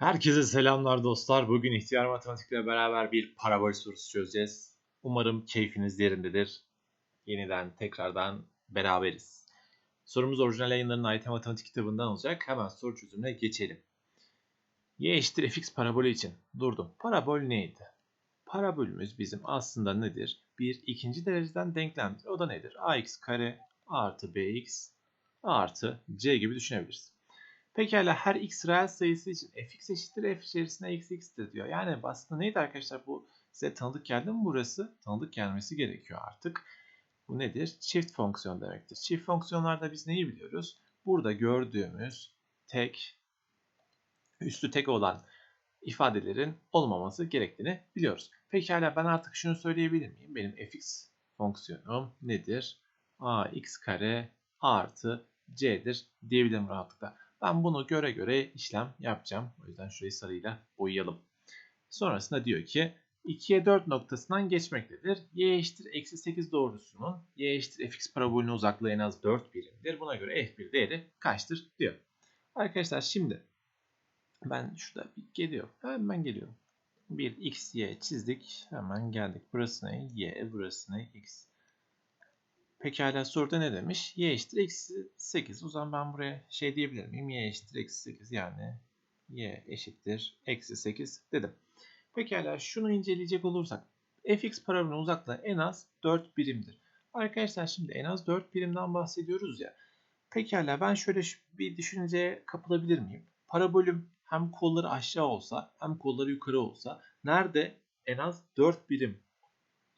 Herkese selamlar dostlar. Bugün ihtiyar matematikle beraber bir parabol sorusu çözeceğiz. Umarım keyfiniz yerindedir. Yeniden tekrardan beraberiz. Sorumuz orijinal yayınlarının AYT Matematik kitabından olacak. Hemen soru çözümüne geçelim. Y eşittir fx parabolü için durdum. Parabol neydi? Parabolümüz bizim aslında nedir? Bir ikinci dereceden denklemdir. O da nedir? ax kare artı bx artı c gibi düşünebiliriz. Pekala her x reel sayısı için fx eşittir f içerisinde x x'tir diyor. Yani aslında neydi arkadaşlar bu size tanıdık geldi mi burası? Tanıdık gelmesi gerekiyor artık. Bu nedir? Çift fonksiyon demektir. Çift fonksiyonlarda biz neyi biliyoruz? Burada gördüğümüz tek, üstü tek olan ifadelerin olmaması gerektiğini biliyoruz. Pekala ben artık şunu söyleyebilir miyim? Benim fx fonksiyonum nedir? ax kare artı c'dir diyebilirim rahatlıkla. Ben bunu göre göre işlem yapacağım. O yüzden şurayı sarıyla boyayalım. Sonrasında diyor ki 2'ye 4 noktasından geçmektedir. y eşittir eksi 8 doğrusunun y eşittir fx parabolünün uzaklığı en az 4 birimdir. Buna göre f1 değeri kaçtır diyor. Arkadaşlar şimdi ben şurada bir geliyorum. Hemen geliyorum. Bir x, y çizdik. Hemen geldik. Burası ne? y, burası ne? x. Pekala soruda ne demiş? y eşittir eksi 8. O zaman ben buraya şey diyebilir miyim? y eşittir eksi 8 yani y eşittir eksi 8 dedim. Pekala şunu inceleyecek olursak fx parabolünün uzaklığı en az 4 birimdir. Arkadaşlar şimdi en az 4 birimden bahsediyoruz ya. Pekala ben şöyle bir düşünceye kapılabilir miyim? Parabolüm hem kolları aşağı olsa hem kolları yukarı olsa nerede en az 4 birim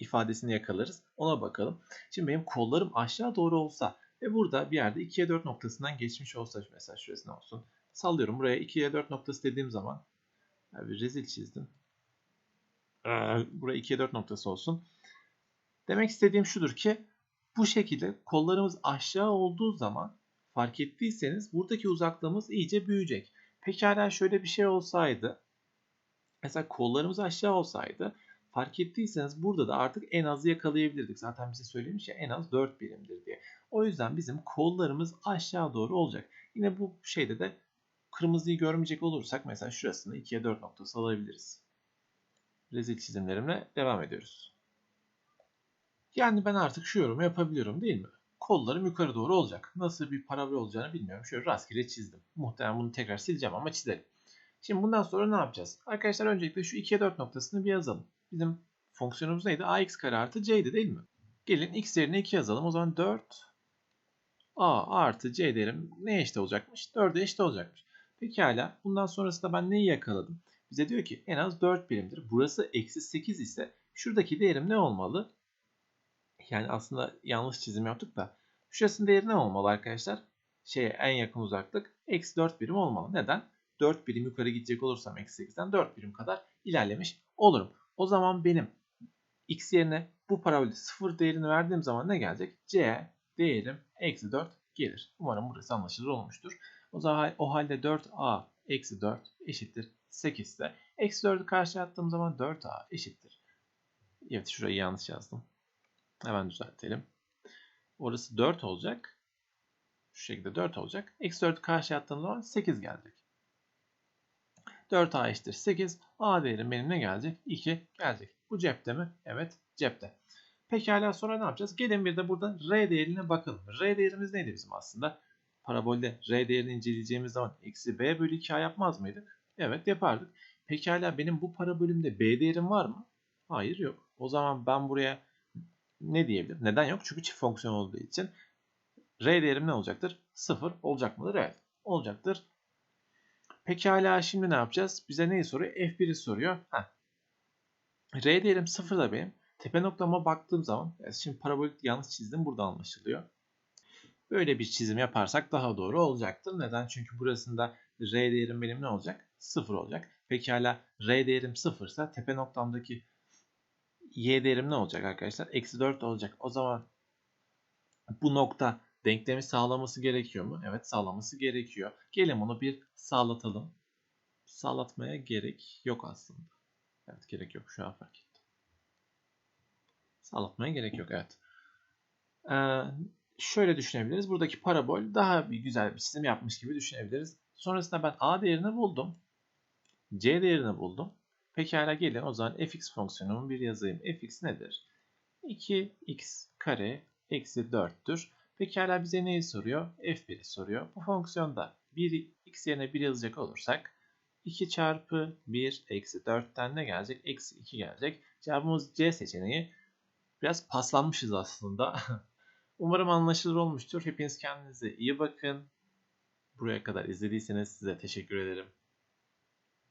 ifadesini yakalarız. Ona bakalım. Şimdi benim kollarım aşağı doğru olsa ve burada bir yerde 2'ye 4 noktasından geçmiş olsa mesela şurası ne olsun. Sallıyorum buraya 2'ye 4 noktası dediğim zaman bir rezil çizdim. Ee, buraya 2'ye 4 noktası olsun. Demek istediğim şudur ki bu şekilde kollarımız aşağı olduğu zaman fark ettiyseniz buradaki uzaklığımız iyice büyüyecek. Pekala şöyle bir şey olsaydı mesela kollarımız aşağı olsaydı Fark ettiyseniz burada da artık en azı yakalayabilirdik. Zaten bize söylemiş ya en az 4 birimdir diye. O yüzden bizim kollarımız aşağı doğru olacak. Yine bu şeyde de kırmızıyı görmeyecek olursak mesela şurasını 2'ye 4 noktası alabiliriz. Rezil çizimlerimle devam ediyoruz. Yani ben artık şu yorumu yapabiliyorum değil mi? Kollarım yukarı doğru olacak. Nasıl bir parabol olacağını bilmiyorum. Şöyle rastgele çizdim. Muhtemelen bunu tekrar sileceğim ama çizelim. Şimdi bundan sonra ne yapacağız? Arkadaşlar öncelikle şu 2'ye 4 noktasını bir yazalım. Bizim fonksiyonumuz neydi? ax kare artı c'ydi değil mi? Gelin x yerine 2 yazalım. O zaman 4 a artı c değerim ne eşit olacakmış? 4'e eşit olacakmış. Pekala. Bundan sonrasında ben neyi yakaladım? Bize diyor ki en az 4 birimdir. Burası eksi 8 ise şuradaki değerim ne olmalı? Yani aslında yanlış çizim yaptık da. Şurasının değeri ne olmalı arkadaşlar? Şeye en yakın uzaklık eksi 4 birim olmalı. Neden? 4 birim yukarı gidecek olursam eksi 8'den 4 birim kadar ilerlemiş olurum. O zaman benim x yerine bu parabolde 0 değerini verdiğim zaman ne gelecek? c değerim eksi 4 gelir. Umarım burası anlaşılır olmuştur. O zaman o halde 4a eksi 4 eşittir 8 ise eksi 4'ü karşıya attığım zaman 4a eşittir. Evet şurayı yanlış yazdım. Hemen düzeltelim. Orası 4 olacak. Şu şekilde 4 olacak. Eksi 4'ü karşıya attığım zaman 8 gelecek. 4a eşittir 8. A değerim benim ne gelecek? 2 gelecek. Bu cepte mi? Evet cepte. Pekala sonra ne yapacağız? Gelin bir de burada R değerine bakalım. R değerimiz neydi bizim aslında? Parabolde R değerini inceleyeceğimiz zaman eksi B bölü 2A yapmaz mıydık? Evet yapardık. Pekala benim bu parabolümde B değerim var mı? Hayır yok. O zaman ben buraya ne diyebilirim? Neden yok? Çünkü çift fonksiyon olduğu için R değerim ne olacaktır? 0 olacak mıdır? Evet. Olacaktır. Pekala şimdi ne yapacağız? Bize neyi soruyor? F1'i soruyor. Heh. R değerim 0 da benim. Tepe noktama baktığım zaman, şimdi parabolik yanlış çizdim burada anlaşılıyor. Böyle bir çizim yaparsak daha doğru olacaktır. Neden? Çünkü burasında R değerim benim ne olacak? 0 olacak. Pekala R değerim 0 ise tepe noktamdaki Y değerim ne olacak arkadaşlar? Eksi 4 olacak. O zaman bu nokta denklemi sağlaması gerekiyor mu? Evet sağlaması gerekiyor. Gelin bunu bir sağlatalım. Sağlatmaya gerek yok aslında. Evet gerek yok şu an fark ettim. Sağlatmaya gerek yok evet. Ee, şöyle düşünebiliriz. Buradaki parabol daha bir güzel bir çizim yapmış gibi düşünebiliriz. Sonrasında ben a değerini buldum. c değerini buldum. Pekala gelin o zaman fx fonksiyonumu bir yazayım. fx nedir? 2x kare eksi 4'tür. Pekala bize neyi soruyor? f1'i soruyor. Bu fonksiyonda 1, x yerine 1 yazacak olursak 2 çarpı 1 eksi 4'ten ne gelecek? Eksi 2 gelecek. Cevabımız C seçeneği. Biraz paslanmışız aslında. Umarım anlaşılır olmuştur. Hepiniz kendinize iyi bakın. Buraya kadar izlediyseniz size teşekkür ederim.